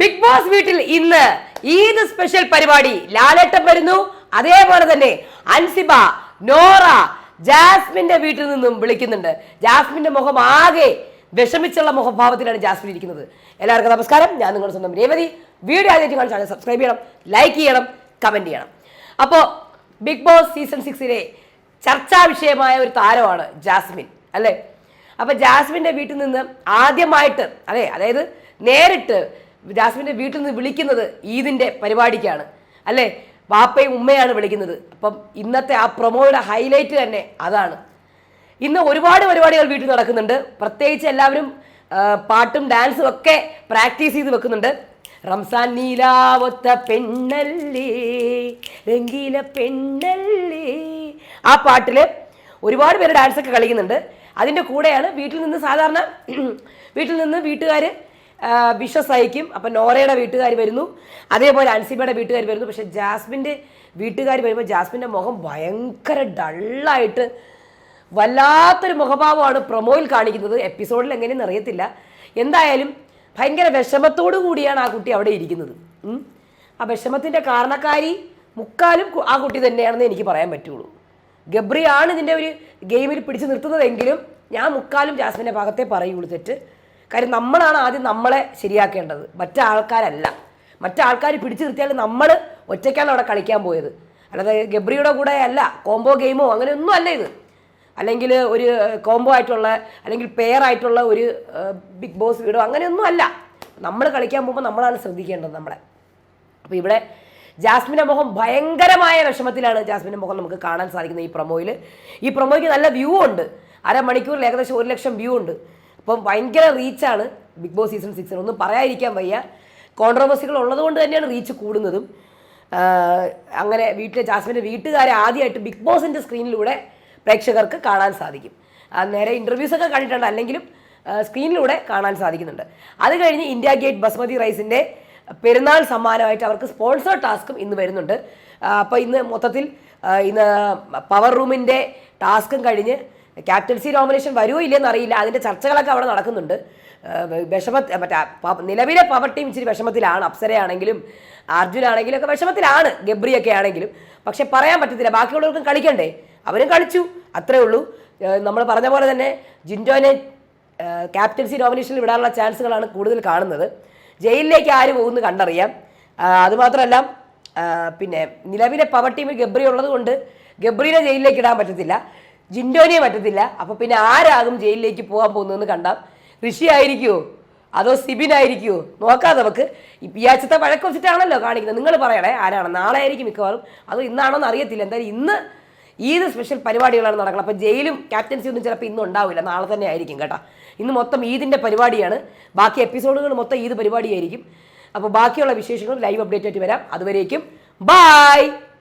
Big boss വീട്ടിൽ ഇന്ന് Eid special പരിപാടി. ലാലേട്ടൻ വരുന്നു. അതേപോലെ തന്നെ അൻസിബ നോറ ജാസ്മിന്റെ വീട്ടിൽ നിന്നും വിളിക്കുന്നുണ്ട്. ജാസ്മിന്റെ മുഖം ആകെ വിഷമിച്ചുള്ള മുഖഭാവത്തിലാണ് ജാസ്മിൻ ഇരിക്കുന്നത്. എല്ലാവർക്കും നമസ്കാരം. ഞാൻ നിങ്ങളുടെ സ്വന്തം രേവതി. വീഡിയോ ആദ്യമായിട്ട് കാണാൻ ചാനൽ സബ്സ്ക്രൈബ് ചെയ്യണം ലൈക്ക് ചെയ്യണം കമന്റ് ചെയ്യണം. അപ്പോൾ ബിഗ് ബോസ് സീസൺ സിക്സിലെ ചർച്ചാ വിഷയമായ ഒരു താരമാണ് ജാസ്മിൻ അല്ലേ? അപ്പൊ ജാസ്മിന്റെ വീട്ടിൽ നിന്ന് ആദ്യമായിട്ട് അതെ അതായത് നേരിട്ട് ജാസ്മിന്റെ വീട്ടിൽ നിന്ന് വിളിക്കുന്നത് ഈദിന്റെ പരിപാടിക്കാണ്. അല്ലേ? വാപ്പയും ഉമ്മയാണ് വിളിക്കുന്നത്. അപ്പം ഇന്നത്തെ ആ പ്രൊമോയുടെ ഹൈലൈറ്റ് തന്നെ അതാണ്. ഇന്ന് ഒരുപാട് പരിപാടികൾ വീട്ടിൽ നടക്കുന്നുണ്ട്. പ്രത്യേകിച്ച് എല്ലാവരും പാട്ടും ഡാൻസും ഒക്കെ പ്രാക്ടീസ് ചെയ്ത് വെക്കുന്നുണ്ട്. റംസാൻ നീലാവത്ത പെണ്ണല്ലേ രംഗീല പെണ്ണല്ലേ. ആ പാട്ടിൽ ഒരുപാട് പേര് ഡാൻസൊക്കെ കളിക്കുന്നുണ്ട്. അതിന്റെ കൂടെയാണ് വീട്ടിൽ നിന്ന് സാധാരണ വീട്ടിൽ നിന്ന് വീട്ടുകാർ വിഷസ് സഹിക്കും. അപ്പം നോറയുടെ വീട്ടുകാർ വരുന്നു. അതേപോലെ അൻസിബയുടെ വീട്ടുകാർ വരുന്നു. പക്ഷെ ജാസ്മിന്റെ വീട്ടുകാർ വരുമ്പോൾ ജാസ്മിന്റെ മുഖം ഭയങ്കര ഡള്ളായിട്ട് വല്ലാത്തൊരു മുഖഭാവമാണ് പ്രൊമോയിൽ കാണിക്കുന്നത്. എപ്പിസോഡിൽ എങ്ങനെയെന്ന് അറിയത്തില്ല. എന്തായാലും ഭയങ്കര വിഷമത്തോടു കൂടിയാണ് ആ കുട്ടി അവിടെ ഇരിക്കുന്നത്. ആ വിഷമത്തിന്റെ കാരണക്കാരി മുക്കാലും ആ കുട്ടി തന്നെയാണെന്ന് എനിക്ക് പറയാൻ പറ്റുള്ളൂ. ഗബ്രിയാണ് ഇതിന്റെ ഒരു ഗെയിമിൽ പിടിച്ചു നിർത്തുന്നതെങ്കിലും ഞാൻ മുക്കാലും ജാസ്മിന്റെ ഭാഗത്തെ പറയുള്ളൂ തെറ്റ്. കാര്യം നമ്മളാണ് ആദ്യം നമ്മളെ ശരിയാക്കേണ്ടത്. മറ്റാൾക്കാരല്ല മറ്റാൾക്കാർ പിടിച്ചു നിർത്തിയാൽ നമ്മൾ ഒറ്റയ്ക്കാണ് അവിടെ കളിക്കാൻ പോയത്. അല്ലാതെ ഗബ്രിയുടെ കൂടെ അല്ല കോംബോ ഗെയിമോ അങ്ങനെയൊന്നും അല്ല ഇത്. അല്ലെങ്കിൽ ഒരു കോംബോ ആയിട്ടുള്ള അല്ലെങ്കിൽ പെയർ ആയിട്ടുള്ള ഒരു ബിഗ് ബോസ് വീടോ അങ്ങനെയൊന്നും അല്ല. നമ്മൾ കളിക്കാൻ പോകുമ്പോൾ നമ്മളാണ് ശ്രദ്ധിക്കേണ്ടത് നമ്മളെ. അപ്പോൾ ഇവിടെ ജാസ്മിന്റെ മുഖം ഭയങ്കരമായ വിഷമത്തിലാണ് ജാസ്മിന്റെ മുഖം നമുക്ക് കാണാൻ സാധിക്കുന്നത് ഈ പ്രൊമോയിൽ ഈ പ്രൊമോയ്ക്ക് നല്ല വ്യൂ ഉണ്ട്. അരമണിക്കൂറിൽ ഏകദേശം ഒരു ലക്ഷം വ്യൂ ഉണ്ട്. അപ്പം ഭയങ്കര റീച്ചാണ് ബിഗ് ബോസ് സീസൺ സിക്സിന് ഒന്നും പറയാതിരിക്കാൻ വയ്യ. കോൺട്രവേഴ്സികൾ ഉള്ളതുകൊണ്ട് തന്നെയാണ് റീച്ച് കൂടുന്നതും. അങ്ങനെ വീട്ടിലെ ജാസ്മിന്റെ വീട്ടുകാരെ ആദ്യമായിട്ട് ബിഗ് ബോസിന്റെ സ്ക്രീനിലൂടെ പ്രേക്ഷകർക്ക് കാണാൻ സാധിക്കും. നേരെ ഇന്റർവ്യൂസ് ഒക്കെ കണ്ടിട്ടുണ്ട്. അല്ലെങ്കിലും സ്ക്രീനിലൂടെ കാണാൻ സാധിക്കുന്നുണ്ട്. അത് കഴിഞ്ഞ് ഇന്ത്യ ഗേറ്റ് ബസ്മതി റൈസിന്റെ പെരുന്നാൾ സമ്മാനമായിട്ട് അവർക്ക് സ്പോൺസർ ടാസ്കും ഇന്ന് വരുന്നുണ്ട്. അപ്പോൾ ഇന്ന് മൊത്തത്തിൽ ഇന്ന് പവർ റൂമിന്റെ ടാസ്കും കഴിഞ്ഞ് ക്യാപ്റ്റൻസി നോമിനേഷൻ വരുമോ ഇല്ലെന്ന് അറിയില്ല. അതിന്റെ ചർച്ചകളൊക്കെ അവിടെ നടക്കുന്നുണ്ട്. വിഷമ മറ്റേ നിലവിലെ പവർ ടീം ഇച്ചിരി വിഷമത്തിലാണ്. അപ്സരയാണെങ്കിലും അർജുൻ ആണെങ്കിലും ഒക്കെ വിഷമത്തിലാണ് ഗബ്രിയൊക്കെ ആണെങ്കിലും. പക്ഷേ പറയാൻ പറ്റത്തില്ല. ബാക്കിയുള്ളവർക്കും കളിക്കണ്ടേ? അവരും കളിച്ചു. അത്രേ ഉള്ളൂ. നമ്മൾ പറഞ്ഞ പോലെ തന്നെ ജിൻഡോനെ ക്യാപ്റ്റൻസി നോമിനേഷനിൽ വിടാനുള്ള ചാൻസുകളാണ് കൂടുതൽ കാണുന്നത്. ജയിലിലേക്ക് ആര് പോകുന്നു കണ്ടറിയാം. അതുമാത്രമല്ല പിന്നെ നിലവിലെ പവർ ടീമിൽ ഗബ്രി ഉള്ളത് കൊണ്ട് ഗബ്രീനെ ജയിലിലേക്ക് ഇടാൻ പറ്റത്തില്ല. ജിൻഡോനെ പറ്റത്തില്ല. അപ്പോൾ പിന്നെ ആരാകും ജയിലിലേക്ക് പോകാൻ പോകുന്നതെന്ന് കണ്ടാം? ഋഷി ആയിരിക്കുമോ അതോ സിബിൻ ആയിരിക്കുമോ നോക്കാം നമുക്ക്. ഈ ആഴ്ചത്തെ വഴക്ക് വെച്ചിട്ടാണല്ലോ കാണിക്കുന്നത്. നിങ്ങൾ പറയണേ ആരാണ്? നാളെ ആയിരിക്കും മിക്കവാറും. അതോ ഇന്നാണോ എന്ന് അറിയത്തില്ല. എന്തായാലും ഇന്ന് ഈദ് സ്പെഷ്യൽ പരിപാടികളാണ് നടക്കുന്നത്. അപ്പോൾ ജയിലും ക്യാപ്റ്റൻസി ഒന്നും ചിലപ്പോൾ ഇന്ന് ഉണ്ടാവില്ല. നാളെ തന്നെ ആയിരിക്കും കേട്ടോ. ഇന്ന് മൊത്തം ഈദിന്റെ പരിപാടിയാണ്. ബാക്കി എപ്പിസോഡുകൾ മൊത്തം ഈദ് പരിപാടിയായിരിക്കും. അപ്പോൾ ബാക്കിയുള്ള വിശേഷങ്ങൾ ലൈവ് അപ്ഡേറ്റ് ആയിട്ട് വരാം. അതുവരേക്കും ബായ്